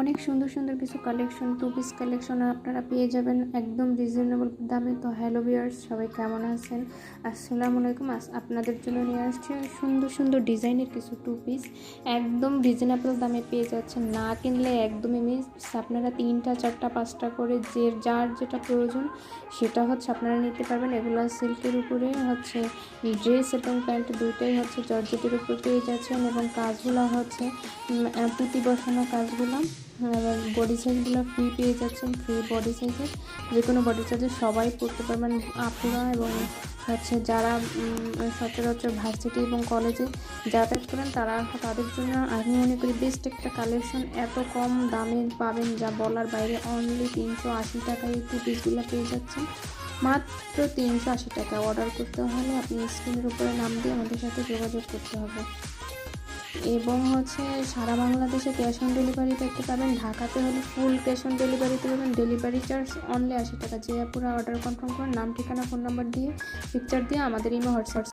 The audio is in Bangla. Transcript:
অনেক সুন্দর সুন্দর কিছু কালেকশন টু পিস কালেকশন আপনারা পেয়ে যাবেন, একদম রিজনেবল দামে। তো হ্যালো ভিউয়ার্স সবাই কেমন আছেন? আসসালামু আলাইকুম। আস- আপনাদের জন্য নিয়ে আসছি সুন্দর সুন্দর ডিজাইনের কিছু টু পিস একদম রিজনেবল দামে পেয়ে যাচ্ছেন। না কিনলে একদমই মিস আপনারা তিনটা, চারটা, পাঁচটা করে যে, যার যেটা প্রয়োজন, সেটা হচ্ছে আপনারা নিতে পারবেন। এগুলো সিল্কের উপরে হচ্ছে ড্রেস এবং প্যান্ট দুইটাই হচ্ছে জর্জেটের উপর পেয়ে যাচ্ছেন এবং কাজগুলো হচ্ছে পুঁতি বসানো কাজগুলো। এবার বডি সাইজগুলো ফ্রি পেয়ে যাচ্ছেন ফ্রি বডি সাইজের যে কোনো বডি সাইজে সবাই পড়তে পারবেন আপুরা এবং হচ্ছে যারা সচরাচর ভার্সিটি এবং কলেজে যাতায়াত করেন, তারা তাদের জন্য আমি মনে করি বেস্ট একটা কালেকশন এত কম দামে পাবেন যা বলার বাইরে অনলি তিনশো আশি টাকায় একটু পিসগুলো পেয়ে যাচ্ছেন। মাত্র তিনশো আশি টাকা। অর্ডার করতে হলে আপনি স্ক্রিনের উপরে নাম দিয়ে আমাদের সাথে যোগাযোগ করতে হবে। এবং হচ্ছে সারা বাংলাদেশে ক্যাশ অন ডেলিভারি পেতে পাবেন। ঢাকাতে হলে ফুল ক্যাশ অন ডেলিভারিতে পাবেন। ডেলিভারি চার্জ অনলি আশি টাকা। যে পুরো অর্ডার কনফার্ম করেন, নাম, ঠিকানা ফোন নাম্বার দিয়ে পিকচার দিয়ে আমাদের ইমো হোয়াটসঅ্যাপ